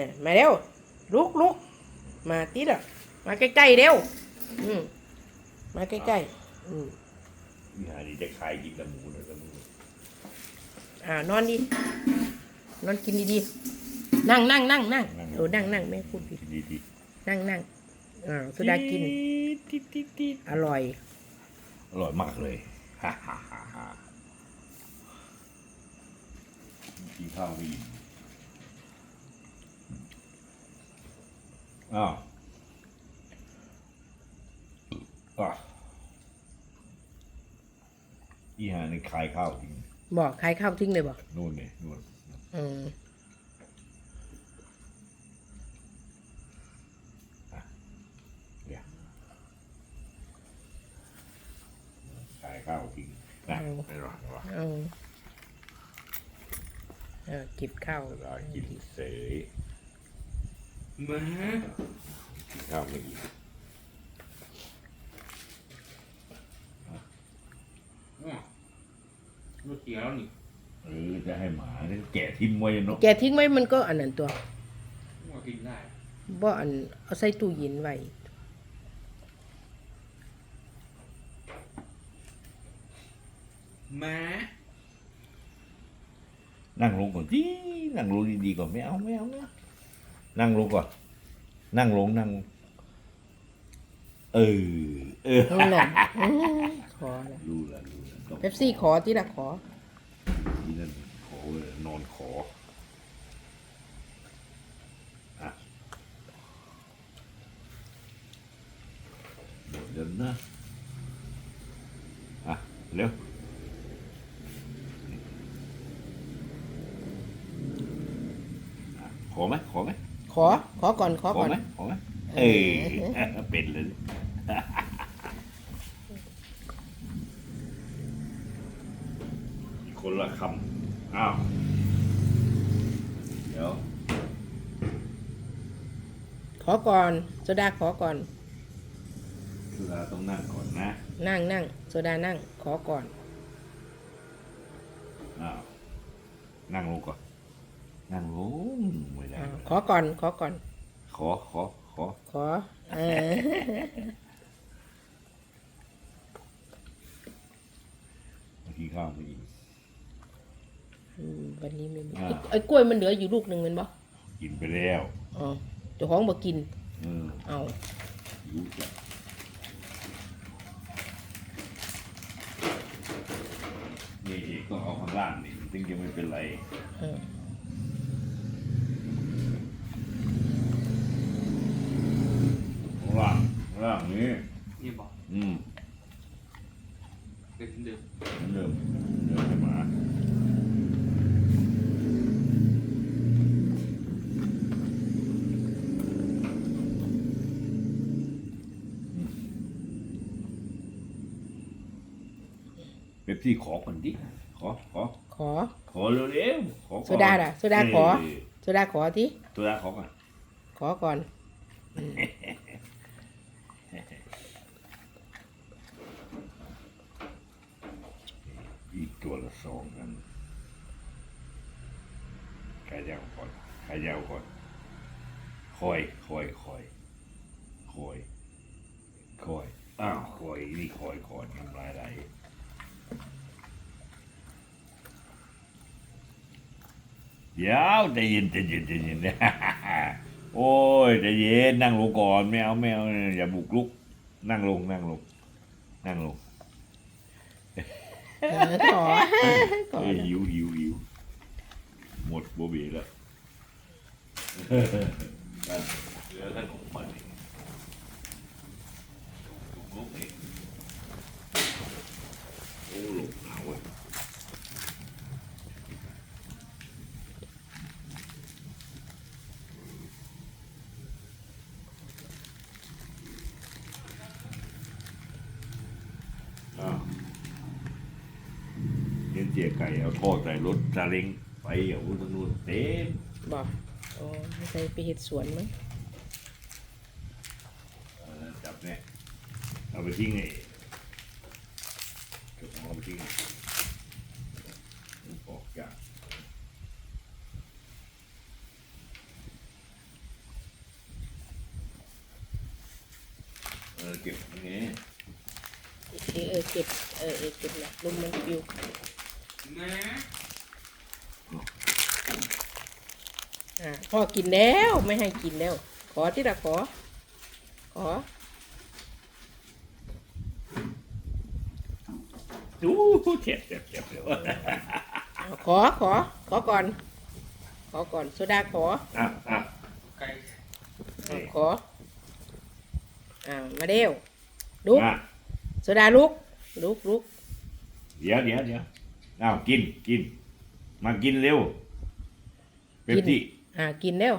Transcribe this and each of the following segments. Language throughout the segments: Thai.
เนี่ยมาเร็วลุกลุกมาติดอะมาใกล้ๆเร็วอืมมาใกล้ๆอืมนี่หานี่จะขายกินกับหมูนะกับหมูอ่านอนดินอนกินดีๆนั่งนั่งนั่งนั่งโอ้นั่งนั่งแม่พูดผิดดีดีนั่งนั่งอ่าสุดากินติดติดติดอร่อย อร่อยมากเลยฮ่าฮ่าฮ่าฮ่ากินข้าวไม่อิ่ม อ้าวอะอีหานี่ขายข้าวจริงบอกใครข้าวทิ้งเลยบอกนู่นเนี่ยนู่นอืมเนี่ยขายข้าวจริงนะไม่รอดหรอกเอาเอาจิบข้าวเวลากินเสย มากินข้าวไม่อิ่มอ้าวรถเกียร์แล้วนี่เออจะให้หมาเนี่ยแกะทิ้มไว้เนาะแกทิ้งไว้มันก็อันนั้นตัวว่ากินได้บ่อันเอาใส่ตู้เย็นไว้มานั่งลงก่อนจีนั่งลงดีๆก่อนไม่เอาไม่เอานะนั่งลงก่อน นั่งลงนั่งลงเออ เออนั่นแหละอื้อขอละรู้แล้วรู้แล้วต้องเป๊ปซี่ขอที่ละขอที่นั่นขอเลยนอนขออะหมดแล้วนะอะเร็วอะขอไหมขอไหม ขอ ขอก่อน ขอขอก่อน ไหมขอไหมเออเป็นเลยอีกคนละคำอ้าว เดี๋ยว ขอก่อน โซดาขอก่อน สุดาต้องนั่งก่อนนะ นั่งนั่งโซดานั่ง ขอก่อน อ้าว นั่งลงก่อน นั่งลงไม่ได้อ่าขอก่อน ขอก่อน ขอขอขอขอเออบางทีข้าวไม่อิ่มอืมวันนี้ไม่มีอ่าไอ้กล้วยมันเหลืออยู่ลูกหนึ่งแมันบ่กินไปแล้วอ๋อเจ้าของบ่กิน เออเอารู้จักนี่เอกต้องเอาข้างล่างนี่ถึงจะไม่เป็นไร เออ ข้างล่างข้างล่างนี้ นี่บอกอืมเป็นเดิมเหมือนเดิมเหมือนเดิมให้หมาเป๊ปซี่ขอก่อนดิขอขอ ขอ ขอเร็วๆขอก่อนโซดาล่ะโซดาขอเยโซดาขอที่โซดาขอก่อน ขอก่อน อีก ตัวละสองอันใครจะเอาก่อนใครจะเอาก่อนคอยคอยคอยคอยคอยอ้าวคอยนี่คอยก่อนทำลายไหลเดี๋ยวใจเย็นใจเย็นใจเย็นโอ้ยใจเย็นนั่งลงก่อนไม่เอาไม่เอาอย่าบุกลุก นั่งลงนั่งลงนั่งลง เออขอขอเอ้ยนหิวหิวหิวหมดโบเบแล้ว เตี๋ยไก่เอาท่อใส่รถซาเล้งไปอย่างนู้นทนู้นเต็มบอกเอใส่ไปเห็ดสวนมั้งจับเนี่ยเอาไปทิ้งไงเดี๋เอาไปทิ้งมัออกยากเออเก็บอย่างเงี้ย เออเก็บเออเก็บนะลมมันปลิว นะอ่าพ่อกินแล้วไม่ให้กินแล้ว ขอที่ละขอ ขอดูเจ็บเจ็บเจ็บเจ็บเอาขอขอ ขอก่อน ขอก่อนโซดาขออะอะไก่เอาขออ่ามาเร็วลุกอะโซดาลุกลุกลุกเดี๋ยวเดี๋ยวเดี๋ยว อ้าวกินกิน มากินเร็วเป็ปซี่อ่ากินแล้ว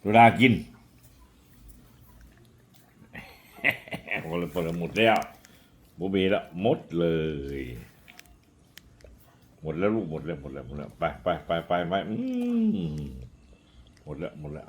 โซดากินพอเลยพอเลยหมดแล้วโบเบแล้วหมดเลย หมดแล้วลูกหมดแล้วหมดแล้วหมดแล้วไปไปไปไปไปอืมหมดแล้วหมดแล้ว